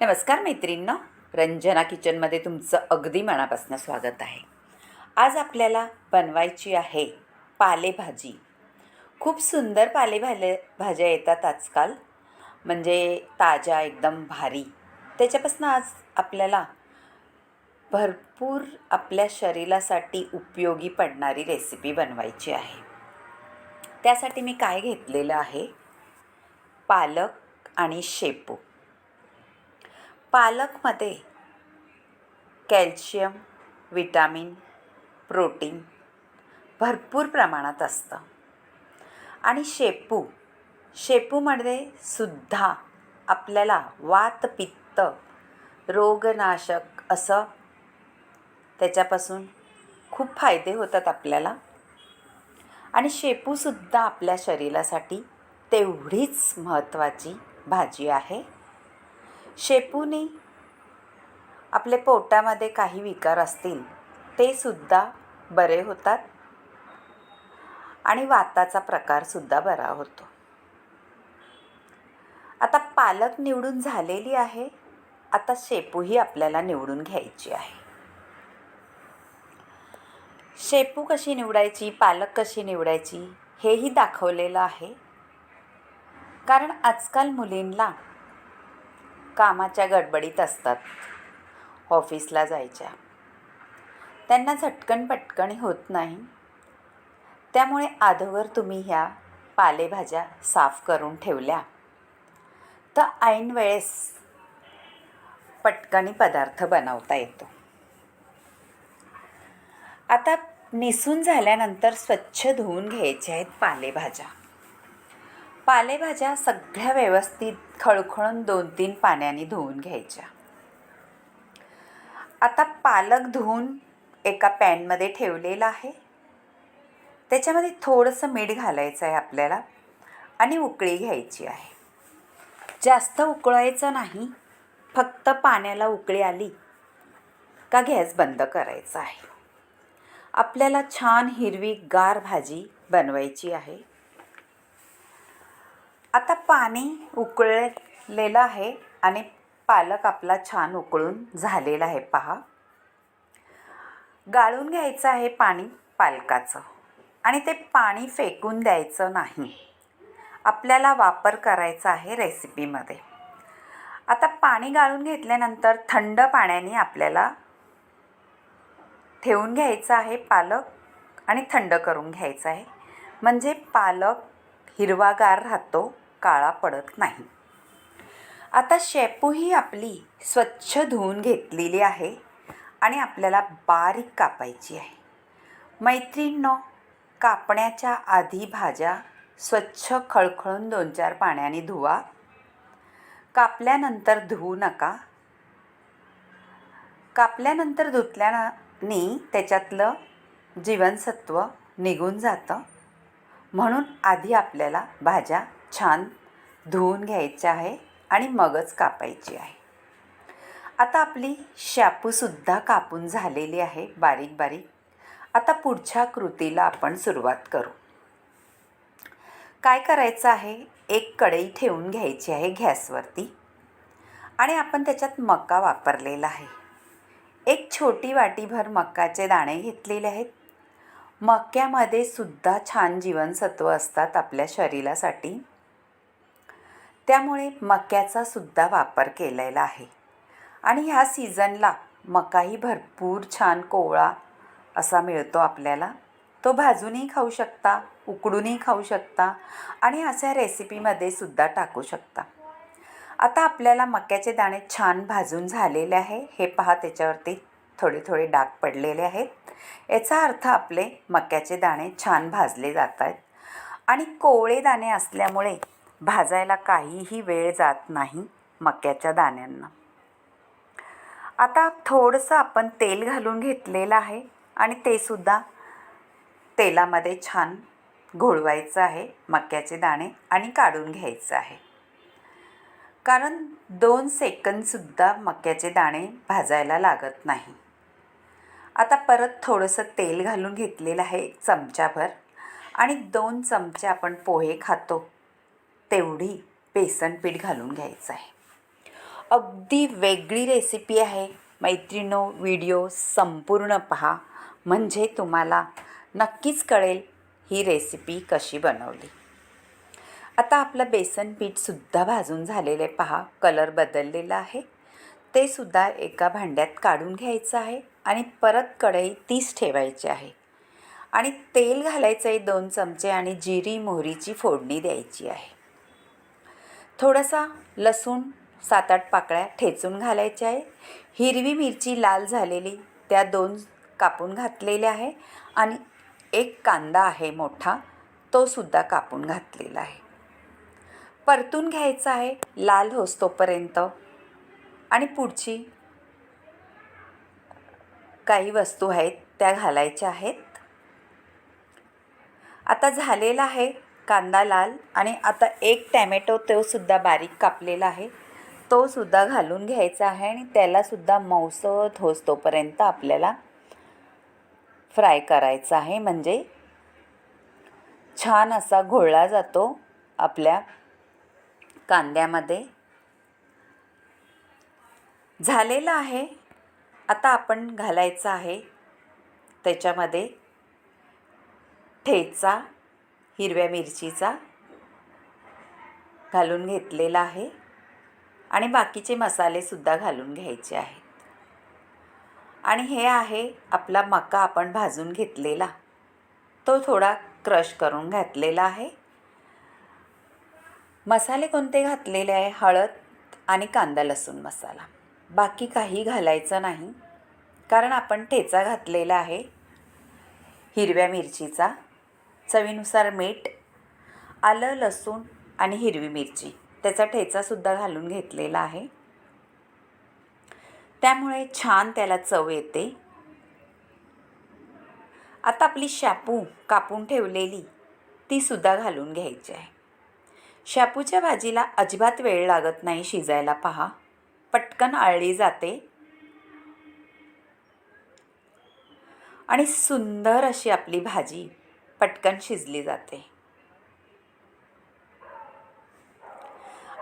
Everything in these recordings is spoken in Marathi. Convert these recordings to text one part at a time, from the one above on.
नमस्कार मैत्रिणींनो. रंजना किचनमध्ये तुमचं अगदी मनापासून स्वागत आहे. आज आपल्याला बनवायची आहे पालेभाजी. खूप सुंदर पालेभाले भाज्या येतात आजकाल. म्हणजे ताज्या एकदम भारी. त्याच्यापासून आज आपल्याला भरपूर आपल्या शरीरासाठी उपयोगी पडणारी रेसिपी बनवायची आहे. त्यासाठी मी काय घेतलेलं आहे? पालक आणि शेपू. पालकमध्ये कॅल्शियम विटॅमिन प्रोटीन भरपूर प्रमाणात असतं. आणि शेपू शेपूमध्ये सुद्धा आपल्याला वात पित्त रोगनाशक असं त्याच्यापासून खूप फायदे होतात आपल्याला. आणि शेपूसुद्धा आपल्या शरीरासाठी तेवढीच महत्त्वाची भाजी आहे. शेपूने आपल्या पोटामध्ये काही विकार असतील ते सुद्धा बरे होतात आणि वाताचा प्रकारसुद्धा बरा होतो. आता पालक निवडून झालेली आहे आता शेपूही आपल्याला निवडून घ्यायची आहे. शेपू कशी निवडायची पालक कशी निवडायची हेही दाखवलेलं आहे. कारण आजकाल मुलींना कामाच्या गडबडीत असतात. ऑफिसला जायच्या. त्यांना झटकन पटकन होत नाही. त्यामुळे अगोदर तुम्ही ह्या पालेभाज्या साफ करून ठेवल्या. तर ऐन वेळेस पटकनी पदार्थ बनवता येतो. आता निसून झाल्यानंतर स्वच्छ धुवून घ्यायच्या आहेत पालेभाज्या. पालेभाज्या सगळ्या व्यवस्थित खळखळून दोन तीन पाण्याने धुवून घ्यायच्या. आता पालक धुवून एका पॅनमध्ये ठेवलेला आहे. त्याच्यामध्ये थोडंसं मीठ घालायचं आहे आपल्याला आणि उकळी घ्यायची आहे. जास्त उकळायचं नाही फक्त पाण्याला उकळी आली का गॅस बंद करायचा आहे. आपल्याला छान हिरवी गार भाजी बनवायची आहे. आता पाणी उकळलेलं आहे आणि पालक आपला छान उकळून झालेला आहे पहा. गाळून घ्यायचं आहे पाणी पालकाचं आणि ते पाणी फेकून द्यायचं नाही. आपल्याला वापर करायचा आहे रेसिपीमध्ये. आता पाणी गाळून घेतल्यानंतर थंड पाण्याने आपल्याला ठेवून घ्यायचं आहे पालक आणि थंड करून घ्यायचं आहे. म्हणजे पालक हिरवागार राहतो काळा पडत नाही. आता शेपूही आपली स्वच्छ धुवून घेतलेली आहे आणि आपल्याला बारीक कापायची आहे. मैत्रिणींनो कापण्याच्या आधी भाज्या स्वच्छ खळखळून दोन चार पाण्याने धुवा. कापल्यानंतर धुवू नका. कापल्यानंतर धुतल्याने त्याच्यातलं जीवनसत्व निघून जातं. म्हणून आधी आपल्याला भाज्या छान धुवून घ्यायच्या आहे आणि मगच कापायची आहे. आता आपली शापूसुद्धा कापून झालेली आहे बारीक बारीक. आता पुढच्या कृतीला आपण सुरुवात करू. काय करायचं आहे? एक कढई ठेवून घ्यायची आहे गॅसवरती. आणि आपण त्याच्यात मका वापरलेला आहे. एक छोटी वाटीभर मकाचे दाणे घेतलेले आहेत. मक्यामध्ये सुद्धा छान जीवनसत्व असतात आपल्या शरीरासाठी. त्यामुळे मक्याचा सुद्धा वापर केलेला आहे. आणि ह्या सीझनला मकाही भरपूर छान कोवळा असा मिळतो आपल्याला. तो भाजूनही खाऊ शकता उकडूनही खाऊ शकता आणि अशा रेसिपीमध्ये सुद्धा टाकू शकता. आता आपल्याला मक्याचे दाणे छान भाजून झालेले आहे. हे पहा त्याच्यावरती. थोडे थोडे डाग पडलेले आहेत. याचा अर्थ आपले मक्याचे दाणे छान भाजले जात आहेत. आणि कोवळे दाणे असल्यामुळे भाजायला काहीही वेळ जात नाही मक्याच्या दाण्यांना. आता थोडंसं आपण तेल घालून घेतलेलं आहे आणि ते सुद्धा तेलामध्ये छान घोळवायचं आहे मक्याचे दाणे आणि काढून घ्यायचं आहे. कारण दोन सेकंदसुद्धा मक्याचे दाणे भाजायला लागत नाही. आता परत थोडंसं तेल घालून घेतलेलं आहे एक चमचाभर. आणि दोन चमचे आपण पोहे खातो. तेवढी बेसन पीठ घालून घ्यायचं आहे. अगदी वेगळी रेसिपी आहे. मैत्रिणो व्हिडिओ संपूर्ण पहा. म्हणजे तुम्हाला नक्कीच कळेल ही रेसिपी कशी बनवली. आता आपलं बेसन पीठसुद्धा भाजून झालेलं आहे. पहा कलर बदललेला आहे. ते सुद्धा एका भांड्यात काढून घ्यायचं आहे. आणि परत कढई तीच ठेवायची आहे. आणि तेल घालायचं आहे दोन चमचे आणि जिरी मोहरीची फोडणी द्यायची आहे. थोडासा लसूण सात आठ पाकळ्या ठेचून घालायच्या आहे. हिरवी मिरची लाल झालेली त्या दोन कापून घातलेल्या आहे आणि एक कांदा आहे मोठा तो सुद्धा कापून घातलेला आहे. परतून घ्यायचा आहे लाल होस्तोपर्यंत आणि पुढची काही वस्तू आहेत त्या घालायच्या आहेत. आता झालेला आहे कांदा लाल आणि आता एक टॅमॅटो तो सुद्धा बारीक कापलेला आहे. तो सुद्धा घालून घ्यायचा आहे आणि त्यालासुद्धा मौसत होस तोपर्यंत आपल्याला फ्राय करायचा आहे. म्हणजे छान असा घोळला जातो आपल्या कांद्यामध्ये. झालेला आहे आता आपण घालायचं आहे. त्याच्यामध्ये ठेचा हिरव्या मिरचीचा घालून घेतलेला आहे. आणि बाकीचे मसालेसुद्धा घालून घ्यायचे आहेत. आणि हे आहे आपला मका आपण भाजून घेतलेला. तो थोडा क्रश करून घातलेला आहे. मसाले कोणते घातलेले आहे? हळद आणि कांदा लसूण मसाला. बाकी काही घालायचं नाही. कारण आपण ठेचा घातलेला आहे. हिरव्या मिरचीचा. चवीनुसार मीठ आलं लसूण आणि हिरवी मिरची. त्याचा ठेचासुद्धा घालून घेतलेला आहे. त्यामुळे छान त्याला चव येते. आता आपली शापू कापून ठेवलेली तीसुद्धा घालून घ्यायची आहे. शापूच्या भाजीला अजिबात वेळ लागत नाही शिजायला पहा. पटकन आळली जाते. आणि सुंदर अशी आपली भाजी पटकन शिजली जाते.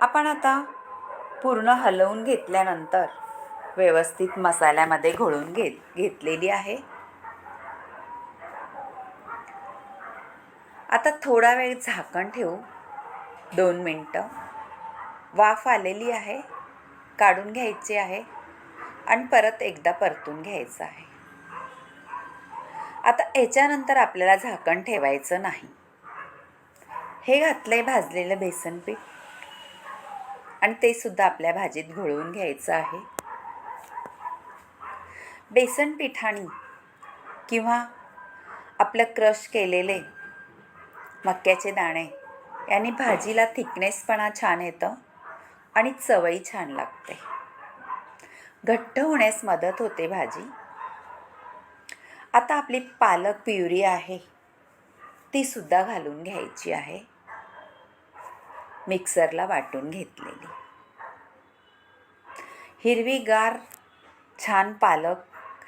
आपण आता पूर्ण हलवून घेतल्यानंतर व्यवस्थित मसाल्यामध्ये घोळून घेत घेतलेली आहे. आता थोडा वेळ झाकण ठेवू. दोन मिनटं. वाफ आलेली आहे. काढून घ्यायची आहे आणि परत एकदा परतून घ्यायचं आहे. आता याच्यानंतर आपल्याला झाकण ठेवायचं नाही. हे घातलं आहे भाजलेलं बेसन पीठ. आणि ते सुद्धा आपल्या भाजीत घोळवून घ्यायचं आहे. बेसन पिठाणी किंवा आपलं क्रश केलेले मक्याचे दाणे यांनी भाजीला थिकनेसपणा छान येतं. आणि चवळी छान लागते. घट्ट होण्यास मदत होते भाजी. आता आपली पालक प्युरी आहे. तीसुद्धा घालून घ्यायची आहे. मिक्सरला वाटून घेतलेली. हिरवीगार छान पालक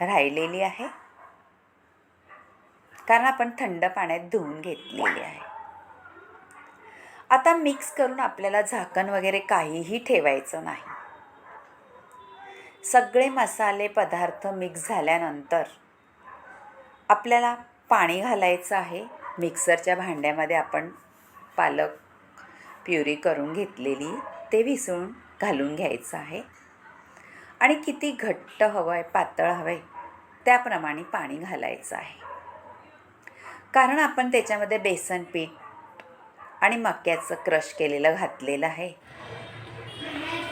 राहिलेली आहे. कारण आपण थंड पाण्यात धुवून घेतलेली आहे. आता मिक्स करून आपल्याला झाकण वगैरे काहीही ठेवायचं नाही. सगळे मसाले पदार्थ मिक्स झाल्यानंतर आपल्याला पाणी घालायचं आहे. मिक्सरच्या भांड्यामध्ये आपण पालक प्युरी करून घेतलेली ते विसळून घालून घ्यायचं आहे. आणि किती घट्ट हवं आहे पातळ हवं आहे त्याप्रमाणे पाणी घालायचं आहे. कारण आपण त्याच्यामध्ये बेसन पीठ आणि मक्याचं क्रश केलेलं घातलेलं आहे.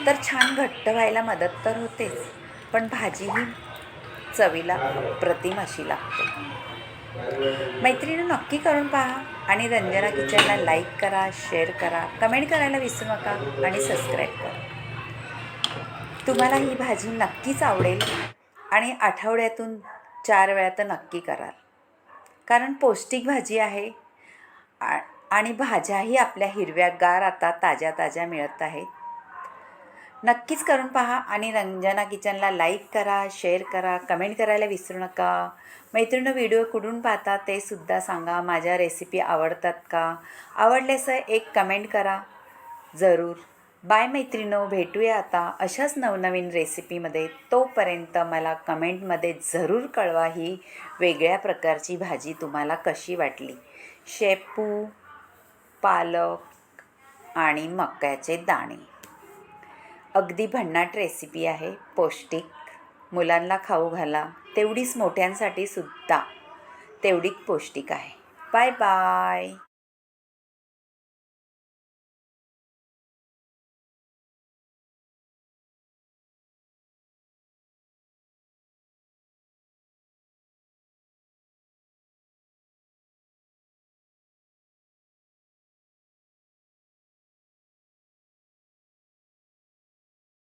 तर छान घट्ट व्हायला मदत तर होतेच पण भाजी ही चवीला प्रतिम अशी लागते. मैत्रिणी नक्की करून पहा आणि रंजना किचनला लाईक करा शेअर करा कमेंट करायला विसरू नका आणि सबस्क्राईब करा. तुम्हाला ही भाजी नक्कीच आवडेल आणि आठवड्यातून चार वेळा तर नक्की कराल. कारण पौष्टिक भाजी आहे आ आणि भाज्याही आपल्या हिरव्यागार आता ताज्या ताज्या मिळत आहेत. नक्कीच करून पहा आणि रंजना किचनला लाईक करा शेअर करा कमेंट करायला विसरू नका. मैत्रिणं व्हिडिओ कुठून पाहता ते सुद्धा सांगा. माझ्या रेसिपी आवडतात का? आवडल्यास एक कमेंट करा. जरूर. बाय मैत्रिणो भेटूया आता अशाच नवनवीन रेसिपीमध्ये. तोपर्यंत मला कमेंटमध्ये जरूर कळवा ही वेगळ्या प्रकारची भाजी तुम्हाला कशी वाटली. शेपू. पालक आणि मक्याचे दाणे. अगदी भन्नाट रेसिपी आहे. पौष्टिक. मुलांना खाऊ घाला. तेवढीच मोठ्यांसाठी सुद्धा तेवढीच पौष्टिक आहे. Bye bye